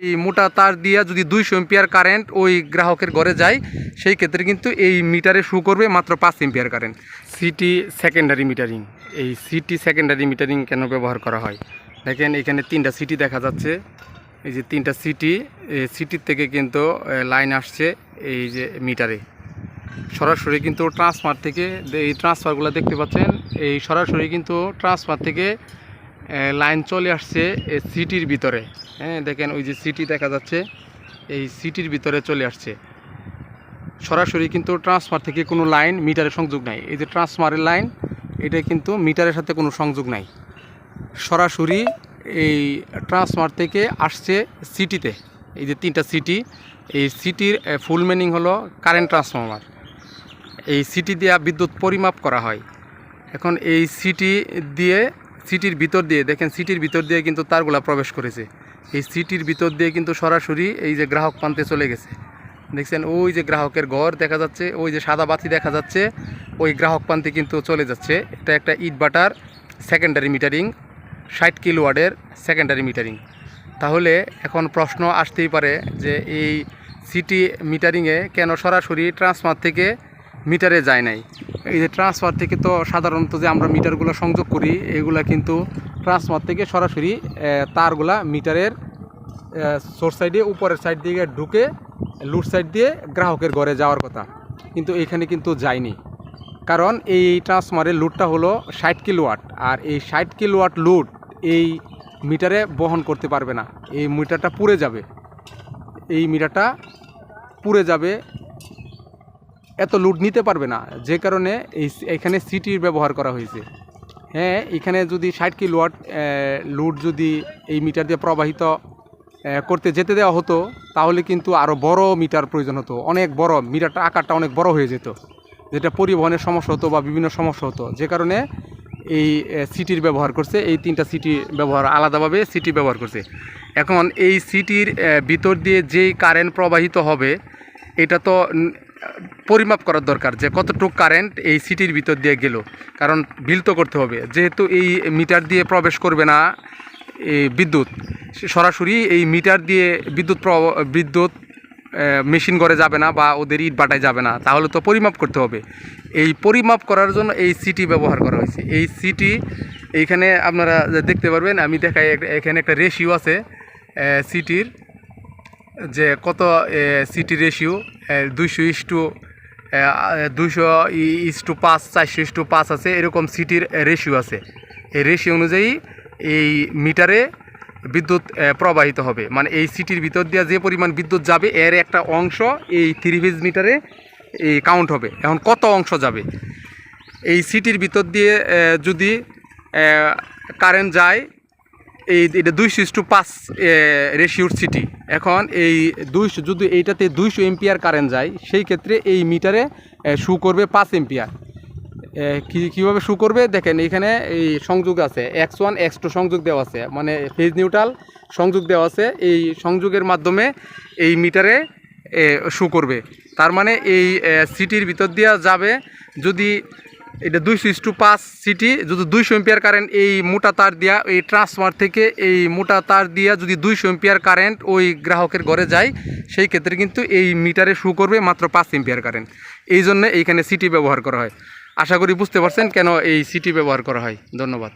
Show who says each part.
Speaker 1: এই মোটা তার দিয়া যদি দুইশো এম্পিয়ার কারেন্ট ওই গ্রাহকের ঘরে যায়, সেই ক্ষেত্রে কিন্তু এই মিটারে শু করবে মাত্র পাঁচ ampere current CT secondary metering এই সিটি সেকেন্ডারি মিটারিং কেন ব্যবহার করা হয়? দেখেন এখানে তিনটা সিটি দেখা যাচ্ছে। এই যে তিনটা সিটি সিটির থেকে কিন্তু লাইন আসছে এই যে মিটারে। সরাসরি কিন্তু ট্রান্সফার থেকে, এই ট্রান্সফারগুলো দেখতে পাচ্ছেন, এই সরাসরি কিন্তু ট্রান্সফার থেকে লাইন চলে আসছে এই সিটির ভিতরে। হ্যাঁ দেখেন ওই যে সিটি দেখা যাচ্ছে, এই সিটির ভিতরে চলে আসছে। সরাসরি কিন্তু ট্রান্সফার থেকে কোনো লাইন মিটারে সংযোগ নাই। এই যে ট্রান্সফারের লাইন, এটা কিন্তু মিটারের সাথে কোনো সংযোগ নাই। সরাসরি এই ট্রান্সফার থেকে আসছে সিটিতে। এই যে তিনটা সিটি, এই সিটির ফুল মিনিং হলো কারেন্ট ট্রান্সফর্মার। এই সিটি দিয়ে বিদ্যুৎ পরিমাপ করা হয়। এখন এই সিটি দিয়ে সিটির ভিতর দিয়ে, দেখেন সিটির ভিতর দিয়ে কিন্তু তারগুলা প্রবেশ করেছে। এই সিটির ভিতর দিয়ে কিন্তু সরাসরি এই যে গ্রাহক প্রান্তে চলে গেছে। দেখছেন, ওই যে গ্রাহকের ঘর দেখা যাচ্ছে, ওই যে সাদা বাতি দেখা যাচ্ছে, ওই গ্রাহক প্রান্তে কিন্তু চলে যাচ্ছে। এটা একটা ইট বাটার সেকেন্ডারি মিটারিং ষাট কিলোওয়ার্ডের সেকেন্ডারি মিটারিং তাহলে এখন প্রশ্ন আসতেই পারে যে এই সিটি মিটারিংয়ে কেন সরাসরি ট্রান্সফার থেকে মিটারে যায় নাই? এই যে ট্রান্সফার থেকে তো সাধারণত যে আমরা মিটারগুলো সংযোগ করি, এগুলা কিন্তু ট্রান্সফার থেকে সরাসরি তারগুলা মিটারের সোর্স সাইডে উপরের সাইড দিকে ঢুকে লুট সাইড দিয়ে গ্রাহকের ঘরে যাওয়ার কথা। কিন্তু এখানে কিন্তু যায়নি। কারণ এই ট্রান্সফারের লুটটা হলো ষাট কিলোওয়াট আর এই ষাট কিলোওয়াট লুট এই মিটারে বহন করতে পারবে না। এই মিটারটা পুড়ে যাবে। এই মিটারটা পুড়ে যাবে এত লুট নিতে পারবে না। যে কারণে এই এখানে সিটির ব্যবহার করা হয়েছে। হ্যাঁ এখানে যদি ষাট কিলোয়াট লুট যদি এই মিটার দিয়ে প্রবাহিত করতে যেতে দেওয়া হতো, তাহলে কিন্তু আরও বড় মিটার প্রয়োজন হতো। অনেক বড় মিটারটা আকারটা অনেক বড় হয়ে যেত। যেটা পরিবহনের সমস্যা হতো বা বিভিন্ন সমস্যা হতো। যে কারণে এই সিটির ব্যবহার করছে। এই তিনটা সিটি ব্যবহার আলাদাভাবে সিটি ব্যবহার করছে। এখন এই সিটির ভিতর দিয়ে যেই কারেন্ট প্রবাহিত হবে, এটা তো পরিমাপ করার দরকার যে কতটুকু কারেন্ট এই সিটির ভিতর দিয়ে গেল। কারণ বিল তো করতে হবে। যেহেতু এই মিটার দিয়ে প্রবেশ করবে না এই বিদ্যুৎ, সরাসরি এই মিটার দিয়ে বিদ্যুৎ বিদ্যুৎ মেশিন করে যাবে না বা ওদের ইট বাটায় যাবে না। তাহলে তো পরিমাপ করতে হবে। এই পরিমাপ করার জন্য এই সিটি ব্যবহার করা হয়েছে। এই সিটি এইখানে আপনারা দেখতে পারবেন, আমি দেখাই এখানে একটা রেশিও আছে সিটির যে কত সিটি রেশিও দুইশো ইস টু দুইশো ইস টু পাঁচ, চারশো ইস টু পাঁচ আছে, এরকম সিটির রেশিও আছে। এই রেশিও অনুযায়ী এই মিটারে বিদ্যুৎ প্রবাহিত হবে। মানে এই সিটির ভিতর দিয়ে যে পরিমাণ বিদ্যুৎ যাবে, এর একটা অংশ এই থ্রি ফেজ মিটারে এই কাউন্ট হবে। এখন কত অংশ যাবে? এই সিটির ভিতর দিয়ে যদি কারেন্ট যায় এই এটা দুইশো ইস টু পাঁচ রেশিওর সিটি এখন এই দুইশো, যদি এইটাতে দুইশো এম্পিয়ার কারেন্ট যায়, সেই ক্ষেত্রে এই মিটারে শু করবে পাঁচ এম্পিয়ার কী, কীভাবে শু করবে? দেখেন এখানে এই সংযোগ আছে এক্স ওয়ান এক্স টু সংযোগ দেওয়া আছে মানে ফেজ নিউট্রাল সংযোগ দেওয়া আছে, এই সংযোগের মাধ্যমে এই মিটারে শু করবে। তার মানে এই সিটির ভিতর দিয়া যাবে, যদি এটা দুইশো ইস টু পাঁচ সিটি, যদি দুইশো এম্পিয়ার কারেন্ট এই মোটা তার দিয়া, এই ট্রান্সফার থেকে এই মোটা তার দিয়া যদি দুইশো এম্পিয়ার কারেন্ট ওই গ্রাহকের ঘরে যায়, সেই ক্ষেত্রে কিন্তু এই মিটারে শু করবে মাত্র পাঁচ এম্পিয়ার কারেন্ট এই জন্য এইখানে সিটি ব্যবহার করা হয়। আশা করি বুঝতে পারছেন কেন এই সিটি ব্যবহার করা হয়। ধন্যবাদ।